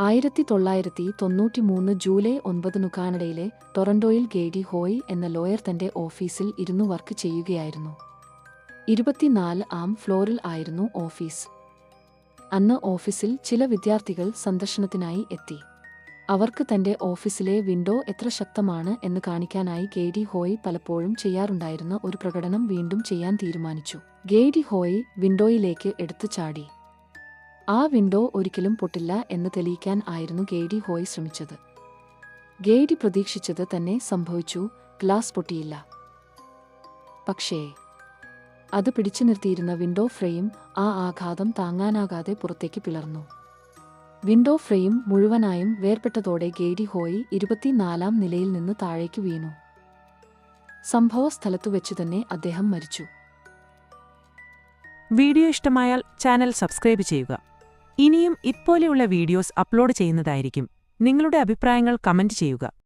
ആയിരത്തി തൊള്ളായിരത്തി തൊണ്ണൂറ്റിമൂന്ന് ജൂലൈ ഒൻപതിനു കാനഡയിലെ ടൊറന്റോയിൽ ഗേഡി ഹോയ് എന്ന ലോയർ തന്റെ ഓഫീസിൽ ഇരുന്നു വർക്ക് ചെയ്യുകയായിരുന്നു. ഇരുപത്തിനാല് ആം ഫ്ലോറിൽ ആയിരുന്നു ഓഫീസ്. അന്ന് ഓഫീസിൽ ചില വിദ്യാർത്ഥികൾ സന്ദർശനത്തിനായി എത്തി. അവർക്ക് തന്റെ ഓഫീസിലെ വിൻഡോ എത്ര ശക്തമാണ് എന്ന് കാണിക്കാനായി ഗേഡി ഹോയ് പലപ്പോഴും ചെയ്യാറുണ്ടായിരുന്ന ഒരു പ്രകടനം വീണ്ടും ചെയ്യാൻ തീരുമാനിച്ചു. ഗേഡി ഹോയ് വിൻഡോയിലേക്ക് എടുത്തു ചാടി. ആ വിൻഡോ ഒരിക്കലും പൊട്ടില്ല എന്ന് തെളിയിക്കാൻ ആയിരുന്നു ഗേഡി ഹോയ് ശ്രമിച്ചത്. ഗേഡി പ്രതീക്ഷിച്ചത് തന്നെ സംഭവിച്ചു ഗ്ലാസ് പൊട്ടിയില്ല. പക്ഷേ അത് പിടിച്ചു നിർത്തിയിരുന്ന വിൻഡോ ഫ്രെയിം ആ ആഘാതം താങ്ങാനാകാതെ പുറത്തേക്ക് പിളർന്നു. വിൻഡോ ഫ്രെയിം മുഴുവനായും വേർപെട്ടതോടെ ഗേഡി ഹോയ് ഇരുപത്തിനാലാം നിലയിൽ നിന്ന് താഴേക്ക് വീണു. സംഭവ സ്ഥലത്തു വെച്ചു തന്നെ അദ്ദേഹം മരിച്ചു. വീഡിയോ ഇഷ്ടമായാൽ ചാനൽ സബ്സ്ക്രൈബ് ചെയ്യുക. ഇനിയും ഇതുപോലെയുള്ള വീഡിയോസ് അപ്ലോഡ് ചെയ്യുന്നതായിരിക്കും. നിങ്ങളുടെ അഭിപ്രായങ്ങൾ കമന്റ് ചെയ്യുക.